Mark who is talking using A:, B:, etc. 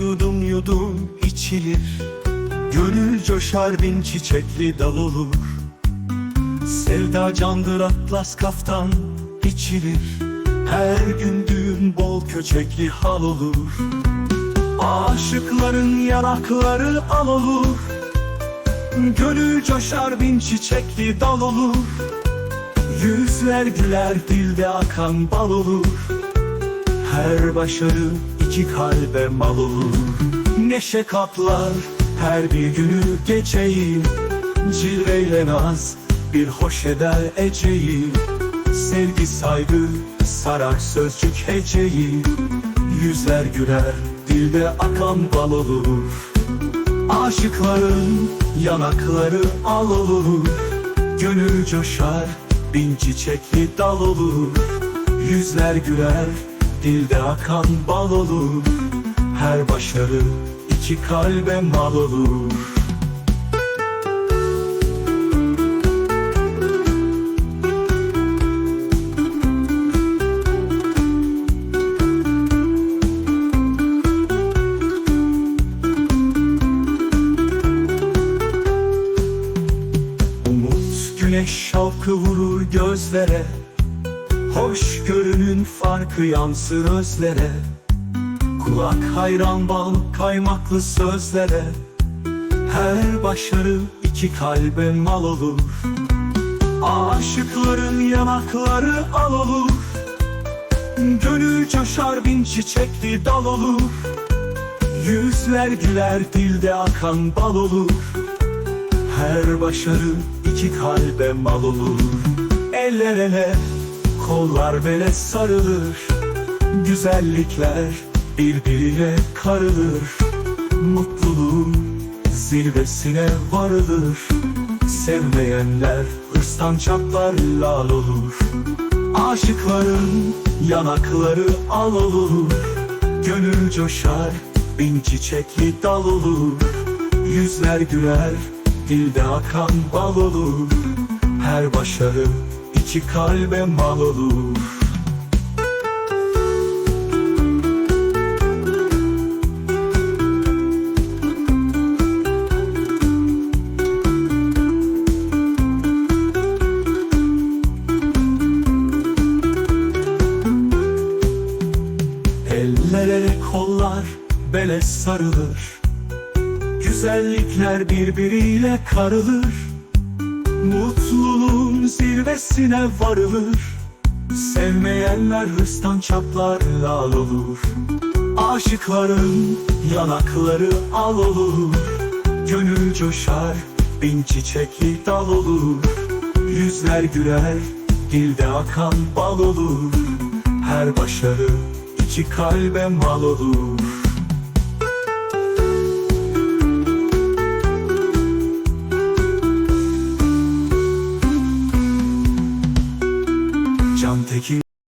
A: yudum yudum içilir. Gönül coşar bin çiçekli dal olur. Sevda candır atlas kaftan içilir. Her gün düğün bol köçekli hal olur. Aşıkların yanakları al olur. Gönül coşar bin çiçekli dal olur. Yüzler güler dilde akan bal olur. Her başarı iki kalbe mal olur. Neşe kaplar her bir günü geçeyi Cilveyle naz bir hoş eder eceyi Sevgi saygı sarar sözcük heceyi Yüzler güler dilde akan bal olur. Aşıkların yanakları al olur. Gönül coşar bin çiçekli dal olur. Yüzler güler dilde akan bal olur. Her başarı iki kalbe mal olur. Umut güneş şavkı vurur gözlere. Hoş görünün farkı yansır özlere. Kulak hayran bal kaymaklı sözlere. Her başarı iki kalbe mal olur. Aşıkların yanakları al olur. Gönül coşar bin çiçekli dal olur. Yüzler güler dilde akan bal olur. Her başarı iki kalbe mal olur. Eller ele, kollar bele sarılır Güzellikler birbirine karılır. Mutluluğun zirvesine varılır Sevmeyenler hırstan çatlar lal olur. Aşıkların yanakları al olur Gönül coşar bin çiçekli dal olur. Yüzler güler dilde akan bal olur. Her başarı iki kalbe mal olur. Ellere kollar bele sarılır. Güzellikler birbiriyle karılır Mutluluğun zirvesine varılır. Sevmeyenler hırstan çaplar lal olur. Aşıkların yanakları al olur. Gönül coşar bin çiçekli dal olur. Yüzler güler dilde akan bal olur. Her başarı iki kalbe mal olur